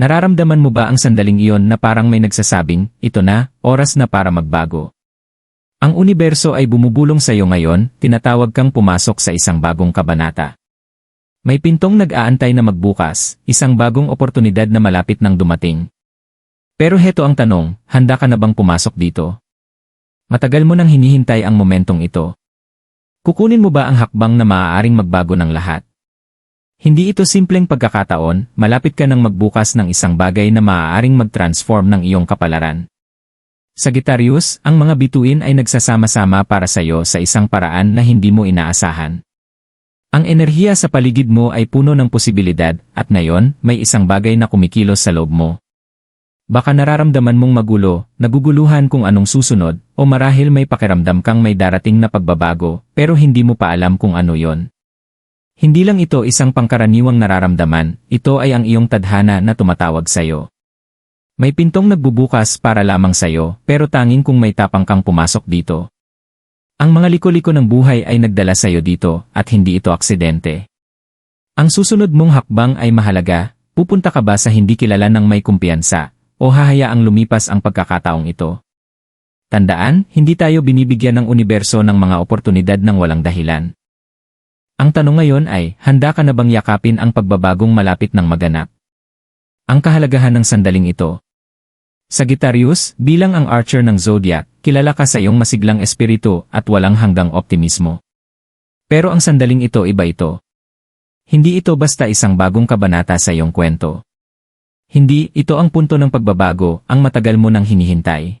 Nararamdaman mo ba ang sandaling iyon na parang may nagsasabing, ito na, oras na para magbago? Ang universo ay bumubulong sa iyo ngayon, tinatawag kang pumasok sa isang bagong kabanata. May pintong nag-aantay na magbukas, isang bagong oportunidad na malapit nang dumating. Pero heto ang tanong, handa ka na bang pumasok dito? Matagal mo nang hinihintay ang momentong ito. Kukunin mo ba ang hakbang na maaaring magbago ng lahat? Hindi ito simpleng pagkakataon, malapit ka nang magbukas ng isang bagay na maaaring mag-transform ng iyong kapalaran. Sagittarius, ang mga bituin ay nagsasama-sama para sa iyo sa isang paraan na hindi mo inaasahan. Ang enerhiya sa paligid mo ay puno ng posibilidad at ngayon may isang bagay na kumikilos sa loob mo. Baka nararamdaman mong magulo, naguguluhan kung anong susunod, o marahil may pakiramdam kang may darating na pagbabago, pero hindi mo pa alam kung ano yon. Hindi lang ito isang pangkaraniwang nararamdaman, ito ay ang iyong tadhana na tumatawag sa iyo. May pintong nagbubukas para lamang sa iyo, pero tanging kung may tapang kang pumasok dito. Ang mga liko-liko ng buhay ay nagdala sa iyo dito, at hindi ito aksidente. Ang susunod mong hakbang ay mahalaga, pupunta ka ba sa hindi kilala ng may kumpiyansa, o hahayaang lumipas ang pagkakataong ito? Tandaan, hindi tayo binibigyan ng universo ng mga oportunidad ng walang dahilan. Ang tanong ngayon ay, handa ka na bang yakapin ang pagbabagong malapit ng maganap? Ang kahalagahan ng sandaling ito. Sagittarius, bilang ang archer ng zodiac, kilala ka sa iyong masiglang espiritu at walang hanggang optimismo. Pero ang sandaling ito iba ito. Hindi ito basta isang bagong kabanata sa iyong kwento. Hindi, ito ang punto ng pagbabago, ang matagal mo nang hinihintay.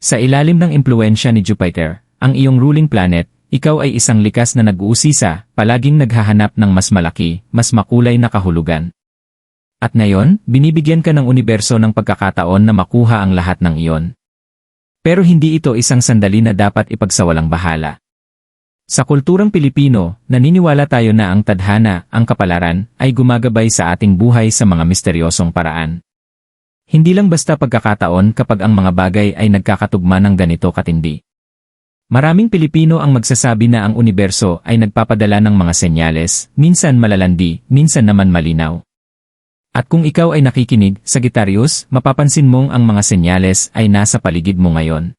Sa ilalim ng impluensya ni Jupiter, ang iyong ruling planet, ikaw ay isang likas na nag-uusisa, palaging naghahanap ng mas malaki, mas makulay na kahulugan. At ngayon, binibigyan ka ng universo ng pagkakataon na makuha ang lahat ng iyon. Pero hindi ito isang sandali na dapat ipagsawalang bahala. Sa kulturang Pilipino, naniniwala tayo na ang tadhana, ang kapalaran, ay gumagabay sa ating buhay sa mga misteryosong paraan. Hindi lang basta pagkakataon kapag ang mga bagay ay nagkakatugma ng ganito katindi. Maraming Pilipino ang magsasabi na ang universo ay nagpapadala ng mga senyales, minsan malalandi, minsan naman malinaw. At kung ikaw ay nakikinig, Sagittarius, mapapansin mong ang mga senyales ay nasa paligid mo ngayon.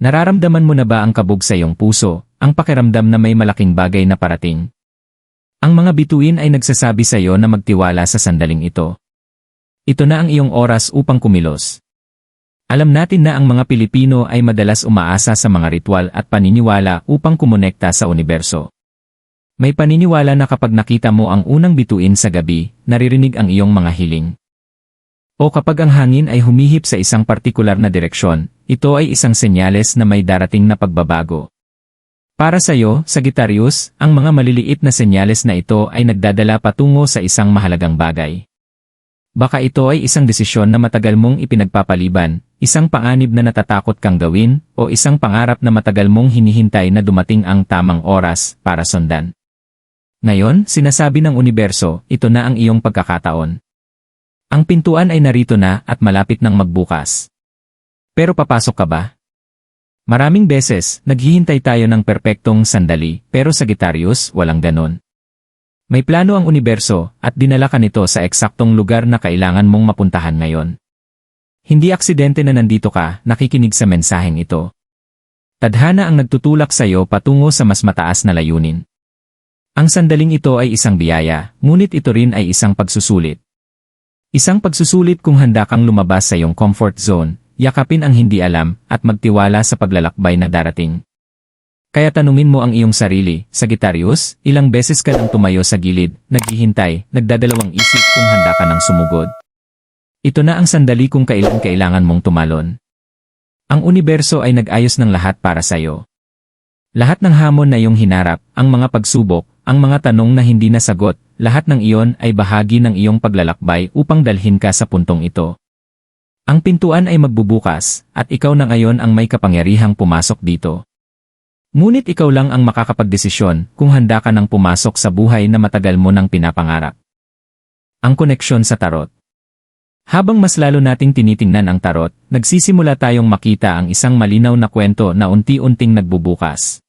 Nararamdaman mo na ba ang kabog sa iyong puso, ang pakiramdam na may malaking bagay na parating? Ang mga bituin ay nagsasabi sa iyo na magtiwala sa sandaling ito. Ito na ang iyong oras upang kumilos. Alam natin na ang mga Pilipino ay madalas umaasa sa mga ritual at paniniwala upang kumonekta sa universo. May paniniwala na kapag nakita mo ang unang bituin sa gabi, naririnig ang iyong mga hiling. O kapag ang hangin ay humihip sa isang partikular na direksyon, ito ay isang senyales na may darating na pagbabago. Para sa iyo, Sagittarius, ang mga maliliit na senyales na ito ay nagdadala patungo sa isang mahalagang bagay. Baka ito ay isang desisyon na matagal mong ipinagpapaliban, Isang panganib na natatakot kang gawin, o isang pangarap na matagal mong hinihintay na dumating ang tamang oras para sundan. Ngayon, sinasabi ng universo, ito na ang iyong pagkakataon. Ang pintuan ay narito na at malapit nang magbukas. Pero papasok ka ba? Maraming beses, naghihintay tayo ng perpektong sandali, pero sa Sagittarius, walang ganon. May plano ang universo, at dinala ka nito sa eksaktong lugar na kailangan mong mapuntahan ngayon. Hindi aksidente na nandito ka, nakikinig sa mensaheng ito. Tadhana ang nagtutulak sa iyo patungo sa mas mataas na layunin. Ang sandaling ito ay isang biyaya, ngunit ito rin ay isang pagsusulit. Isang pagsusulit kung handa kang lumabas sa iyong comfort zone, yakapin ang hindi alam, at magtiwala sa paglalakbay na darating. Kaya tanungin mo ang iyong sarili, Sagittarius, ilang beses ka nang tumayo sa gilid, naghihintay, nagdadalawang isip kung handa ka nang sumugod. Ito na ang sandali kung kailan kailangan mong tumalon. Ang universo ay nag-ayos ng lahat para sa iyo. Lahat ng hamon na iyong hinarap, ang mga pagsubok, ang mga tanong na hindi nasagot, lahat ng iyon ay bahagi ng iyong paglalakbay upang dalhin ka sa puntong ito. Ang pintuan ay magbubukas, at ikaw na ngayon ang may kapangyarihang pumasok dito. Ngunit ikaw lang ang makakapagdesisyon kung handa ka nang pumasok sa buhay na matagal mo nang pinapangarap. Ang koneksyon sa tarot habang mas lalo nating tinitingnan ang tarot, nagsisimula tayong makita ang isang malinaw na kwento na unti-unting nagbubukas.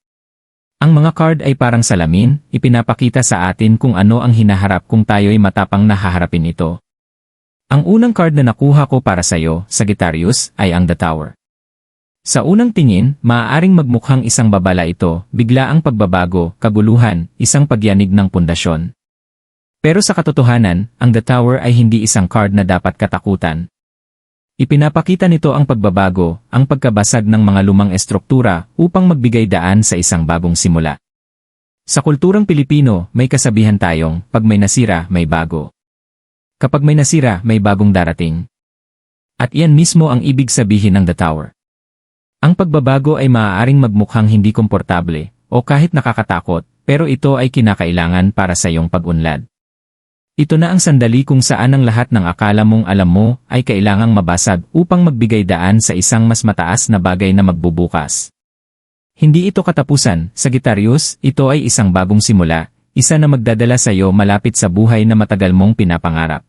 Ang mga card ay parang salamin, ipinapakita sa atin kung ano ang hinaharap kung tayo'y matapang na haharapin ito. Ang unang card na nakuha ko para sa'yo, Sagittarius, ay ang The Tower. Sa unang tingin, maaaring magmukhang isang babala ito, bigla ang pagbabago, kaguluhan, isang pagyanig ng pundasyon. Pero sa katotohanan, ang The Tower ay hindi isang card na dapat katakutan. Ipinapakita nito ang pagbabago, ang pagkabasag ng mga lumang estruktura upang magbigay daan sa isang bagong simula. Sa kulturang Pilipino, may kasabihan tayong, pag may nasira, may bago. Kapag may nasira, may bagong darating. At iyan mismo ang ibig sabihin ng The Tower. Ang pagbabago ay maaaring magmukhang hindi komportable o kahit nakakatakot, pero ito ay kinakailangan para sa iyong pag-unlad. Ito na ang sandali kung saan ang lahat ng akala mong alam mo ay kailangang mabasag upang magbigay daan sa isang mas mataas na bagay na magbubukas. Hindi ito katapusan, Sagittarius, ito ay isang bagong simula, isa na magdadala sa iyo malapit sa buhay na matagal mong pinapangarap.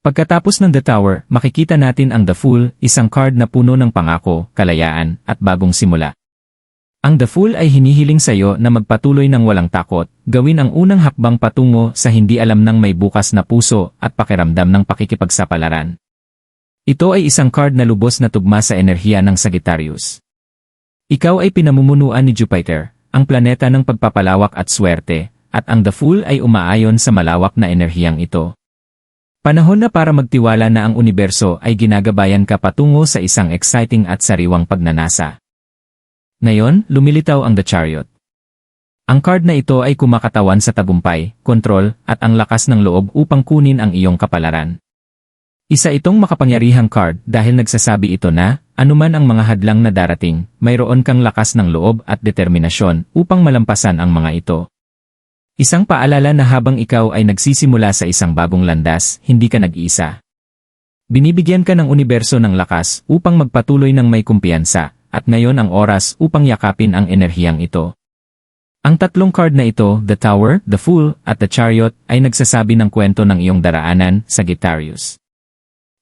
Pagkatapos ng The Tower, makikita natin ang The Fool, isang card na puno ng pangako, kalayaan, at bagong simula. Ang The Fool ay hinihiling sa iyo na magpatuloy ng walang takot, gawin ang unang hakbang patungo sa hindi alam ng may bukas na puso at pakiramdam ng pakikipagsapalaran. Ito ay isang card na lubos na tugma sa enerhiya ng Sagittarius. Ikaw ay pinamumunuan ni Jupiter, ang planeta ng pagpapalawak at swerte, at ang The Fool ay umaayon sa malawak na enerhiyang ito. Panahon na para magtiwala na ang universo ay ginagabayan ka patungo sa isang exciting at sariwang pagnanasa. Ngayon, lumilitaw ang The Chariot. Ang card na ito ay kumakatawan sa tagumpay, kontrol, at ang lakas ng loob upang kunin ang iyong kapalaran. Isa itong makapangyarihang card dahil nagsasabi ito na, anuman ang mga hadlang na darating, mayroon kang lakas ng loob at determinasyon upang malampasan ang mga ito. Isang paalala na habang ikaw ay nagsisimula sa isang bagong landas, hindi ka nag-iisa. Binibigyan ka ng universo ng lakas upang magpatuloy ng may kumpiyansa, at ngayon ang oras upang yakapin ang enerhiyang ito. Ang tatlong card na ito, The Tower, The Fool, at The Chariot, ay nagsasabi ng kwento ng iyong daraanan, Sagittarius.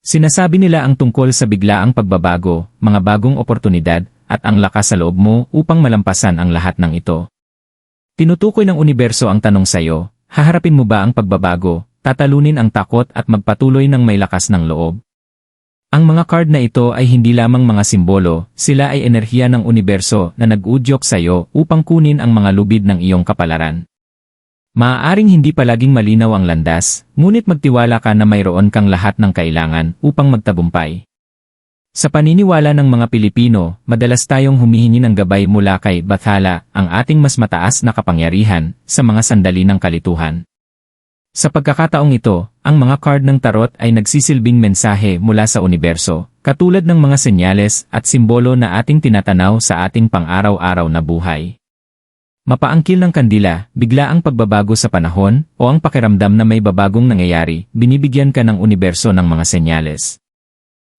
Sinasabi nila ang tungkol sa biglaang pagbabago, mga bagong oportunidad, at ang lakas sa loob mo upang malampasan ang lahat ng ito. Tinutukoy ng universo ang tanong sa iyo, haharapin mo ba ang pagbabago, tatalunin ang takot at magpatuloy ng may lakas ng loob? Ang mga card na ito ay hindi lamang mga simbolo, sila ay enerhiya ng universo na nag-udyok sa iyo upang kunin ang mga lubid ng iyong kapalaran. Maaaring hindi palaging malinaw ang landas, ngunit magtiwala ka na mayroon kang lahat ng kailangan upang magtagumpay. Sa paniniwala ng mga Pilipino, madalas tayong humihingi ng gabay mula kay Bathala, ang ating mas mataas na kapangyarihan, sa mga sandali ng kalituhan. Sa pagkakataong ito, ang mga card ng tarot ay nagsisilbing mensahe mula sa universo, katulad ng mga senyales at simbolo na ating tinatanaw sa ating pang-araw-araw na buhay. Mapaangkil ng kandila, bigla ang pagbabago sa panahon, o ang pakiramdam na may babagong nangyayari, binibigyan ka ng universo ng mga senyales.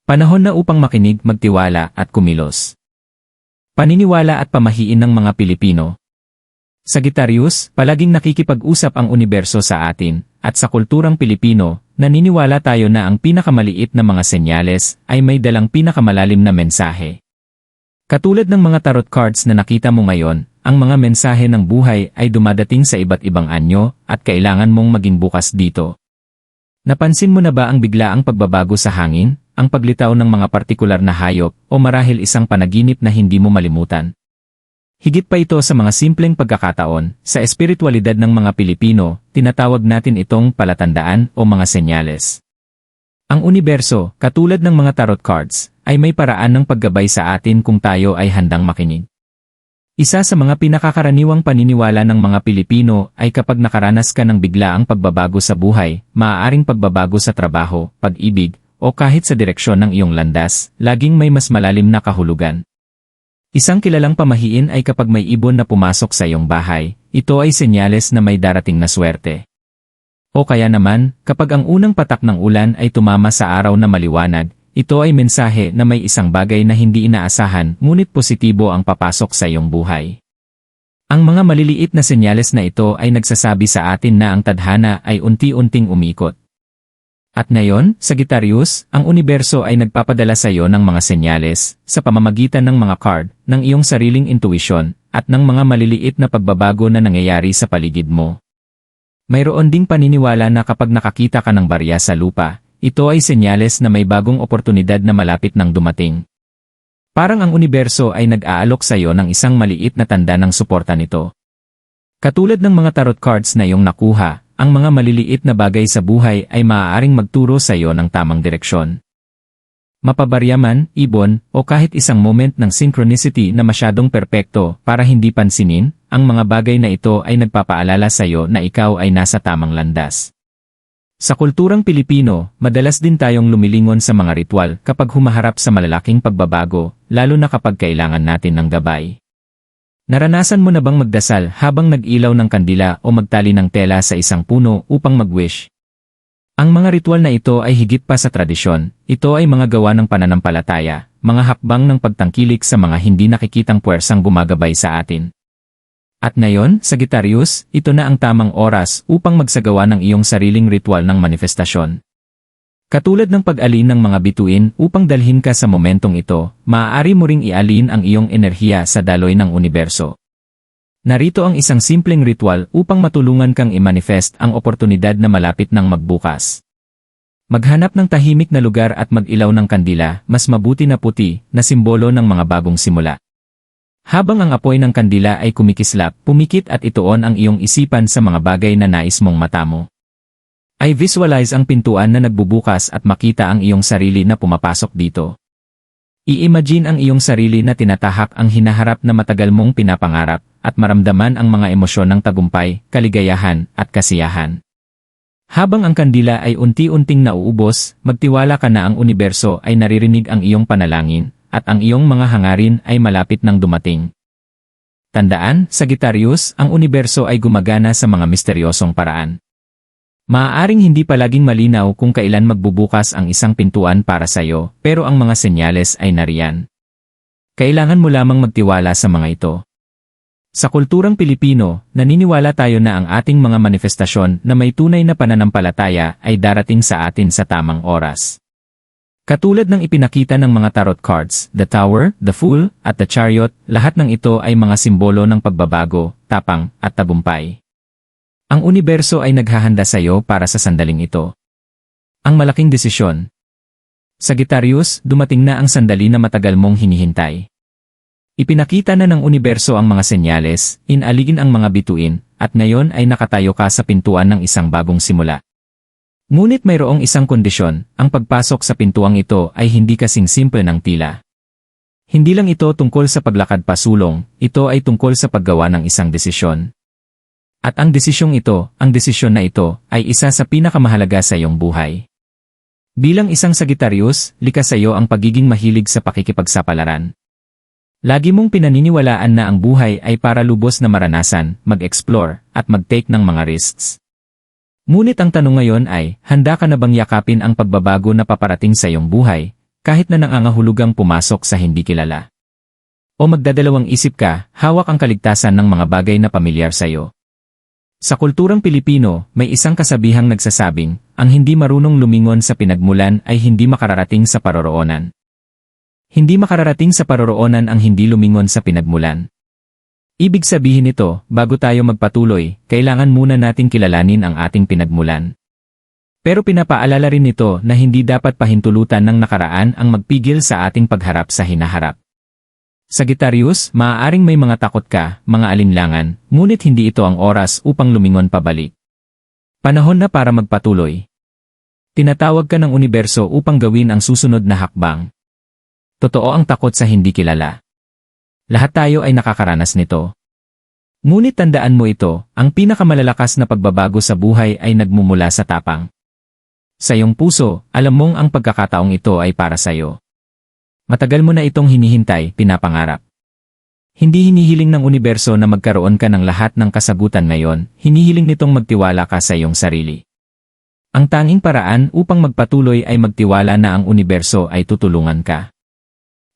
Panahon na upang makinig, magtiwala, at kumilos. Paniniwala at pamahiin ng mga Pilipino, Sagittarius, palaging nakikipag-usap ang universo sa atin, at sa kulturang Pilipino, naniniwala tayo na ang pinakamaliit na mga senyales ay may dalang pinakamalalim na mensahe. Katulad ng mga tarot cards na nakita mo ngayon, ang mga mensahe ng buhay ay dumadating sa iba't ibang anyo at kailangan mong maging bukas dito. Napansin mo na ba ang biglaang pagbabago sa hangin, ang paglitaw ng mga partikular na hayop o marahil isang panaginip na hindi mo malimutan? Higit pa ito sa mga simpleng pagkakataon, sa espiritualidad ng mga Pilipino, tinatawag natin itong palatandaan o mga senyales. Ang universo, katulad ng mga tarot cards, ay may paraan ng paggabay sa atin kung tayo ay handang makinig. Isa sa mga pinakakaraniwang paniniwala ng mga Pilipino ay kapag nakaranas ka ng biglaang pagbabago sa buhay, maaaring pagbabago sa trabaho, pag-ibig, o kahit sa direksyon ng iyong landas, laging may mas malalim na kahulugan. Isang kilalang pamahiin ay kapag may ibon na pumasok sa iyong bahay, ito ay senyales na may darating na swerte. O kaya naman, kapag ang unang patak ng ulan ay tumama sa araw na maliwanag, ito ay mensahe na may isang bagay na hindi inaasahan ngunit positibo ang papasok sa iyong buhay. Ang mga maliliit na senyales na ito ay nagsasabi sa atin na ang tadhana ay unti-unting umikot. At ngayon, Sagittarius, ang universo ay nagpapadala sa iyo ng mga senyales, sa pamamagitan ng mga card, ng iyong sariling intuition, at ng mga maliliit na pagbabago na nangyayari sa paligid mo. Mayroon ding paniniwala na kapag nakakita ka ng barya sa lupa, ito ay senyales na may bagong oportunidad na malapit nang dumating. Parang ang universo ay nag-aalok sa iyo ng isang maliit na tanda ng suporta nito. Katulad ng mga tarot cards na iyong nakuha, ang mga maliliit na bagay sa buhay ay maaaring magturo sa iyo ng tamang direksyon. Mapabarya man, ibon, o kahit isang moment ng synchronicity na masyadong perpekto para hindi pansinin, ang mga bagay na ito ay nagpapaalala sa iyo na ikaw ay nasa tamang landas. Sa kulturang Pilipino, madalas din tayong lumilingon sa mga ritual kapag humaharap sa malalaking pagbabago, lalo na kapag kailangan natin ng gabay. Naranasan mo na bang magdasal habang nag-ilaw ng kandila o magtali ng tela sa isang puno upang mag-wish? Ang mga ritual na ito ay higit pa sa tradisyon, ito ay mga gawa ng pananampalataya, mga hakbang ng pagtangkilik sa mga hindi nakikitang puwersang gumagabay sa atin. At ngayon, Sagittarius, ito na ang tamang oras upang magsagawa ng iyong sariling ritual ng manifestasyon. Katulad ng pag-alin ng mga bituin upang dalhin ka sa momentong ito, maaari mo ring ialin ang iyong enerhiya sa daloy ng universo. Narito ang isang simpleng ritual upang matulungan kang i-manifest ang oportunidad na malapit ng magbukas. Maghanap ng tahimik na lugar at mag-ilaw ng kandila, mas mabuti na puti, na simbolo ng mga bagong simula. Habang ang apoy ng kandila ay kumikislap, pumikit at ituon ang iyong isipan sa mga bagay na nais mong matamo. Ay visualize ang pintuan na nagbubukas at makita ang iyong sarili na pumapasok dito. I-imagine ang iyong sarili na tinatahak ang hinaharap na matagal mong pinapangarap, at maramdaman ang mga emosyon ng tagumpay, kaligayahan, at kasiyahan. Habang ang kandila ay unti-unting nauubos, magtiwala ka na ang universo ay naririnig ang iyong panalangin, at ang iyong mga hangarin ay malapit nang dumating. Tandaan, Sagittarius, ang universo ay gumagana sa mga misteryosong paraan. Maaaring hindi palaging malinaw kung kailan magbubukas ang isang pintuan para sa iyo, pero ang mga senyales ay nariyan. Kailangan mo lamang magtiwala sa mga ito. Sa kulturang Pilipino, naniniwala tayo na ang ating mga manifestasyon na may tunay na pananampalataya ay darating sa atin sa tamang oras. Katulad ng ipinakita ng mga tarot cards, the Tower, the Fool, at the Chariot, lahat ng ito ay mga simbolo ng pagbabago, tapang, at tagumpay. Ang universo ay naghahanda sa iyo para sa sandaling ito. Ang malaking desisyon. Sagittarius, dumating na ang sandali na matagal mong hinihintay. Ipinakita na ng universo ang mga senyales, inaligin ang mga bituin, at ngayon ay nakatayo ka sa pintuan ng isang bagong simula. Ngunit mayroong isang kondisyon, ang pagpasok sa pintuang ito ay hindi kasing simple ng tila. Hindi lang ito tungkol sa paglakad pasulong, ito ay tungkol sa paggawa ng isang desisyon. At ang desisyong ito, ang desisyon na ito, ay isa sa pinakamahalaga sa iyong buhay. Bilang isang Sagittarius, likas sa iyo ang pagiging mahilig sa pakikipagsapalaran. Lagi mong pinaniniwalaan na ang buhay ay para lubos na maranasan, mag-explore, at mag-take ng mga risks. Ngunit ang tanong ngayon ay, handa ka na bang yakapin ang pagbabago na paparating sa iyong buhay, kahit na nangangahulugang pumasok sa hindi kilala? O magdadalawang isip ka, hawak ang kaligtasan ng mga bagay na pamilyar sa iyo. Sa kulturang Pilipino, may isang kasabihang nagsasabing, ang hindi marunong lumingon sa pinagmulan ay hindi makararating sa paroroonan. Hindi makararating sa paroroonan ang hindi lumingon sa pinagmulan. Ibig sabihin nito, bago tayo magpatuloy, kailangan muna nating kilalanin ang ating pinagmulan. Pero pinapaalala rin nito na hindi dapat pahintulutan ng nakaraan ang magpigil sa ating pagharap sa hinaharap. Sagittarius, maaaring may mga takot ka, mga alinlangan, ngunit hindi ito ang oras upang lumingon pabalik. Panahon na para magpatuloy. Tinatawag ka ng universo upang gawin ang susunod na hakbang. Totoo ang takot sa hindi kilala. Lahat tayo ay nakakaranas nito. Ngunit tandaan mo ito, ang pinakamalalakas na pagbabago sa buhay ay nagmumula sa tapang. Sa iyong puso, alam mong ang pagkakataong ito ay para sa iyo. Matagal mo na itong hinihintay, pinapangarap. Hindi hinihiling ng universo na magkaroon ka ng lahat ng kasagutan ngayon, hinihiling nitong magtiwala ka sa iyong sarili. Ang tanging paraan upang magpatuloy ay magtiwala na ang universo ay tutulungan ka.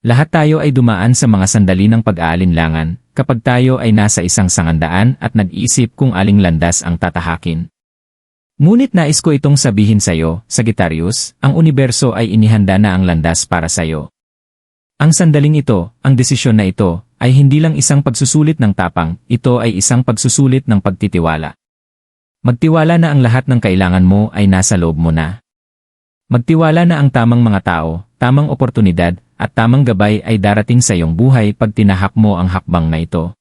Lahat tayo ay dumaan sa mga sandali ng pag-aalinlangan, kapag tayo ay nasa isang sangandaan at nag-iisip kung aling landas ang tatahakin. Ngunit nais ko itong sabihin sa iyo, Sagittarius, ang universo ay inihanda na ang landas para sa iyo. Ang sandaling ito, ang desisyon na ito, ay hindi lang isang pagsusulit ng tapang, ito ay isang pagsusulit ng pagtitiwala. Magtiwala na ang lahat ng kailangan mo ay nasa loob mo na. Magtiwala na ang tamang mga tao, tamang oportunidad, at tamang gabay ay darating sa iyong buhay pag tinahak mo ang hakbang na ito.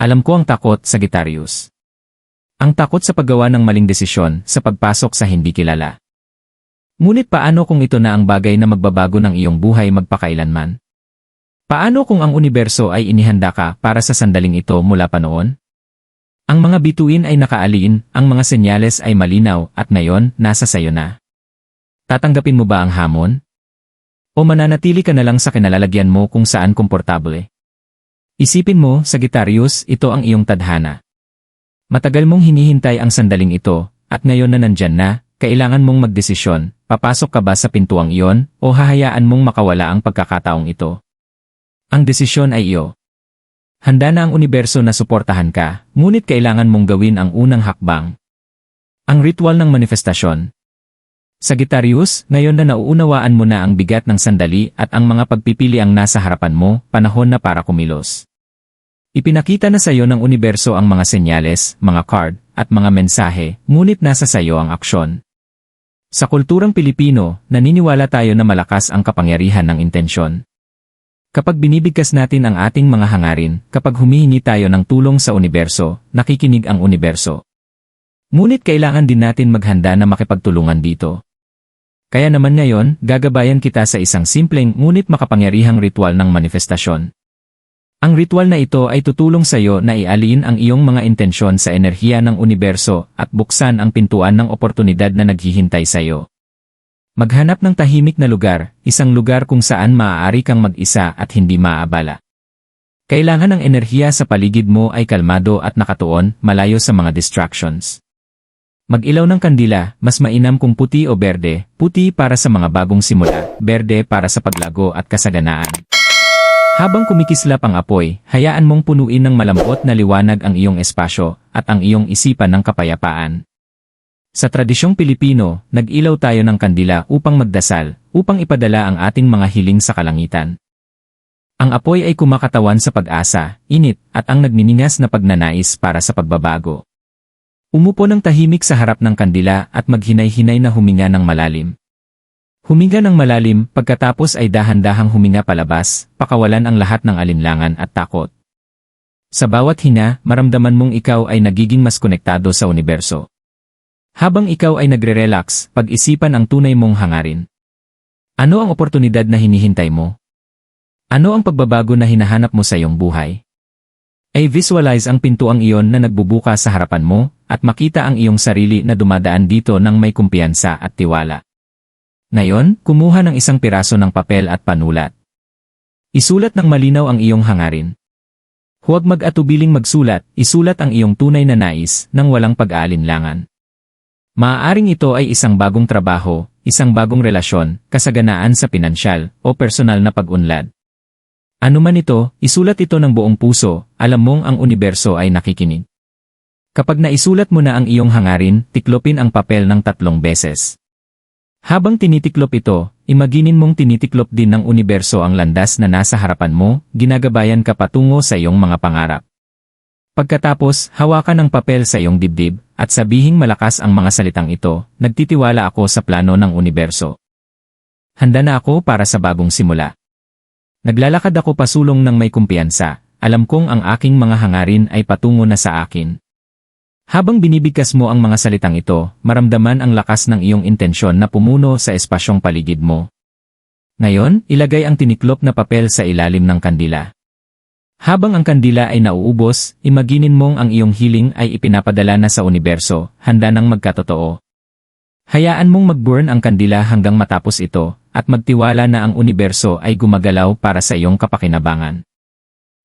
Alam ko ang takot, Sagittarius. Ang takot sa paggawa ng maling desisyon sa pagpasok sa hindi kilala. Ngunit paano kung ito na ang bagay na magbabago ng iyong buhay magpakailanman? Paano kung ang universo ay inihanda ka para sa sandaling ito mula pa noon? Ang mga bituin ay nakaalin, ang mga senyales ay malinaw at ngayon nasa sayo na. Tatanggapin mo ba ang hamon? O mananatili ka na lang sa kinalalagyan mo kung saan komportable? Isipin mo, Sagittarius, ito ang iyong tadhana. Matagal mong hinihintay ang sandaling ito, at ngayon na nandyan na, kailangan mong magdesisyon, papasok ka ba sa pintuang iyon, o hahayaan mong makawala ang pagkakataong ito. Ang desisyon ay iyo. Handa na ang universo na suportahan ka, ngunit kailangan mong gawin ang unang hakbang. Ang ritual ng manifestasyon. Sagittarius, ngayon na nauunawaan mo na ang bigat ng sandali at ang mga pagpipili ang nasa harapan mo, panahon na para kumilos. Ipinakita na sa iyo ng universo ang mga senyales, mga card, at mga mensahe, ngunit nasa sa iyo ang aksyon. Sa kulturang Pilipino, naniniwala tayo na malakas ang kapangyarihan ng intensyon. Kapag binibigkas natin ang ating mga hangarin, kapag humihingi tayo ng tulong sa universo, nakikinig ang universo. Ngunit kailangan din natin maghanda na makipagtulungan dito. Kaya naman ngayon, gagabayan kita sa isang simpleng ngunit makapangyarihang ritual ng manifestasyon. Ang ritual na ito ay tutulong sa iyo na ialin ang iyong mga intensyon sa enerhiya ng universo at buksan ang pintuan ng oportunidad na naghihintay sa iyo. Maghanap ng tahimik na lugar, isang lugar kung saan maaari kang mag-isa at hindi maabala. Kailangan ng enerhiya sa paligid mo ay kalmado at nakatuon, malayo sa mga distractions. Mag-ilaw ng kandila, mas mainam kung puti o berde, puti para sa mga bagong simula, berde para sa paglago at kasaganaan. Habang kumikislap ang apoy, hayaan mong punuin ng malambot na liwanag ang iyong espasyo at ang iyong isipan ng kapayapaan. Sa tradisyong Pilipino, nag-ilaw tayo ng kandila upang magdasal, upang ipadala ang ating mga hiling sa kalangitan. Ang apoy ay kumakatawan sa pag-asa, init, at ang nagniningas na pagnanais para sa pagbabago. Umupo ng tahimik sa harap ng kandila at maghinay-hinay na huminga ng malalim. Huminga ng malalim, pagkatapos ay dahan-dahang huminga palabas, pakawalan ang lahat ng alinlangan at takot. Sa bawat hinga, maramdaman mong ikaw ay nagiging mas konektado sa universo. Habang ikaw ay nagre-relax, pag-isipan ang tunay mong hangarin. Ano ang oportunidad na hinihintay mo? Ano ang pagbabago na hinahanap mo sa iyong buhay? Ay visualize ang pintuang iyon na nagbubuka sa harapan mo, at makita ang iyong sarili na dumadaan dito ng may kumpiyansa at tiwala. Ngayon, kumuha ng isang piraso ng papel at panulat. Isulat ng malinaw ang iyong hangarin. Huwag mag-atubiling magsulat, isulat ang iyong tunay na nais nang walang pag-aalinlangan. Maaaring ito ay isang bagong trabaho, isang bagong relasyon, kasaganaan sa pinansyal, o personal na pag-unlad. Ano man ito, isulat ito ng buong puso, alam mong ang universo ay nakikinig. Kapag naisulat mo na ang iyong hangarin, tiklopin ang papel ng tatlong beses. Habang tinitiklop ito, imaginin mong tinitiklop din ng universo ang landas na nasa harapan mo, ginagabayan ka patungo sa iyong mga pangarap. Pagkatapos, hawakan ang papel sa iyong dibdib, at sabihing malakas ang mga salitang ito, nagtitiwala ako sa plano ng universo. Handa na ako para sa bagong simula. Naglalakad ako pasulong ng may kumpiyansa, alam kong ang aking mga hangarin ay patungo na sa akin. Habang binibigkas mo ang mga salitang ito, maramdaman ang lakas ng iyong intensyon na pumuno sa espasyong paligid mo. Ngayon, ilagay ang tiniklop na papel sa ilalim ng kandila. Habang ang kandila ay nauubos, imaginin mong ang iyong hiling ay ipinapadala na sa universo, handa nang magkatotoo. Hayaan mong mag-burn ang kandila hanggang matapos ito, at magtiwala na ang universo ay gumagalaw para sa iyong kapakinabangan.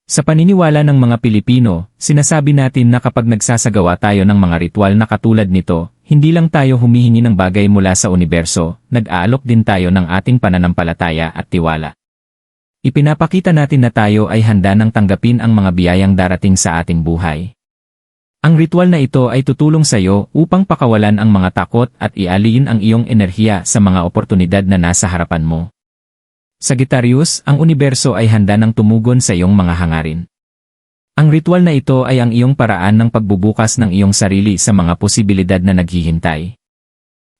Sa paniniwala ng mga Pilipino, sinasabi natin na kapag nagsasagawa tayo ng mga ritual na katulad nito, hindi lang tayo humihingi ng bagay mula sa universo, nag-aalok din tayo ng ating pananampalataya at tiwala. Ipinapakita natin na tayo ay handa ng tanggapin ang mga biyayang darating sa ating buhay. Ang ritual na ito ay tutulong sa iyo upang pakawalan ang mga takot at ialin ang iyong enerhiya sa mga oportunidad na nasa harapan mo. Sagittarius, ang universo ay handa ng tumugon sa iyong mga hangarin. Ang ritual na ito ay ang iyong paraan ng pagbubukas ng iyong sarili sa mga posibilidad na naghihintay.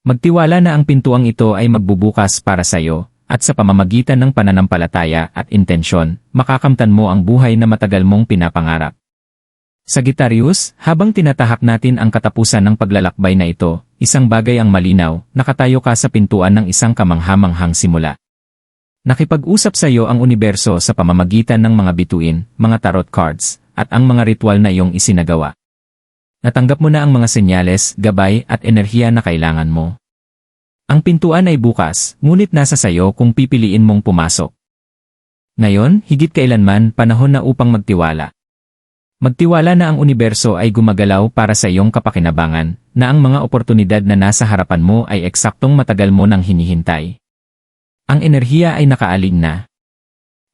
Magtiwala na ang pintuang ito ay magbubukas para sa iyo, at sa pamamagitan ng pananampalataya at intensyon, makakamtan mo ang buhay na matagal mong pinapangarap. Sagittarius, habang tinatahak natin ang katapusan ng paglalakbay na ito, isang bagay ang malinaw, nakatayo ka sa pintuan ng isang kamanghamanghang simula. Nakipag-usap sa iyo ang universo sa pamamagitan ng mga bituin, mga tarot cards, at ang mga ritual na iyong isinagawa. Natanggap mo na ang mga senyales, gabay at enerhiya na kailangan mo. Ang pintuan ay bukas, ngunit nasa sayo kung pipiliin mong pumasok. Ngayon, higit kailanman panahon na upang magtiwala. Magtiwala na ang universo ay gumagalaw para sa iyong kapakinabangan, na ang mga oportunidad na nasa harapan mo ay eksaktong matagal mo nang hinihintay. Ang enerhiya ay nakaaling na.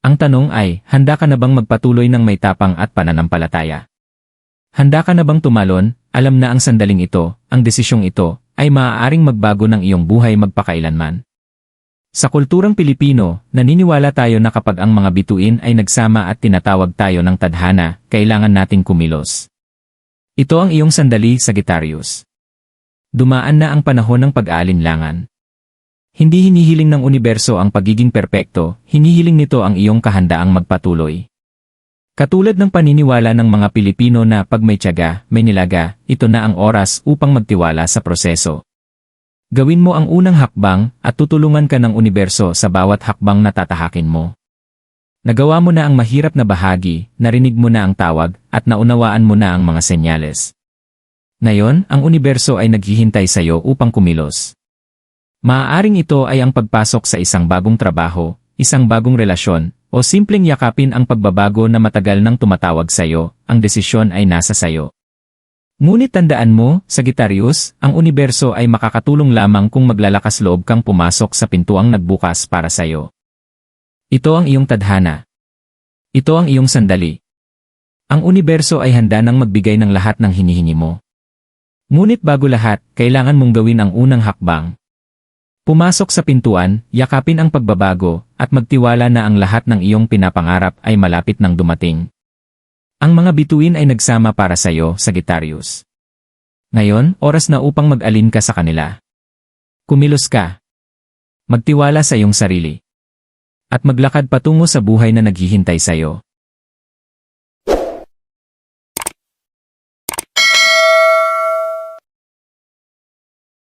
Ang tanong ay, handa ka na bang magpatuloy ng may tapang at pananampalataya? Handa ka na bang tumalon, alam na ang sandaling ito, ang desisyong ito, ay maaaring magbago ng iyong buhay magpakailanman? Sa kulturang Pilipino, naniniwala tayo na kapag ang mga bituin ay nagsama at tinatawag tayo ng tadhana, kailangan nating kumilos. Ito ang iyong sandali, Sagittarius. Dumaan na ang panahon ng pag-aalinlangan. Hindi hinihiling ng universo ang pagiging perpekto, hinihiling nito ang iyong kahandaang magpatuloy. Katulad ng paniniwala ng mga Pilipino na pag may tiyaga, may nilaga, ito na ang oras upang magtiwala sa proseso. Gawin mo ang unang hakbang at tutulungan ka ng universo sa bawat hakbang na tatahakin mo. Nagawa mo na ang mahirap na bahagi, narinig mo na ang tawag, at naunawaan mo na ang mga senyales. Ngayon, ang universo ay naghihintay sa iyo upang kumilos. Maaaring ito ay ang pagpasok sa isang bagong trabaho, isang bagong relasyon, o simpleng yakapin ang pagbabago na matagal nang tumatawag sa iyo, ang desisyon ay nasa sayo. Ngunit tandaan mo, Sagittarius, ang universo ay makakatulong lamang kung maglalakas loob kang pumasok sa pintuang nagbukas para sa iyo. Ito ang iyong tadhana. Ito ang iyong sandali. Ang universo ay handa nang magbigay ng lahat ng hinihingi mo. Ngunit bago lahat, kailangan mong gawin ang unang hakbang. Pumasok sa pintuan, yakapin ang pagbabago, at magtiwala na ang lahat ng iyong pinapangarap ay malapit nang dumating. Ang mga bituin ay nagsama para sa iyo, Sagittarius. Ngayon, oras na upang mag-alin ka sa kanila. Kumilos ka. Magtiwala sa iyong sarili. At maglakad patungo sa buhay na naghihintay sa iyo.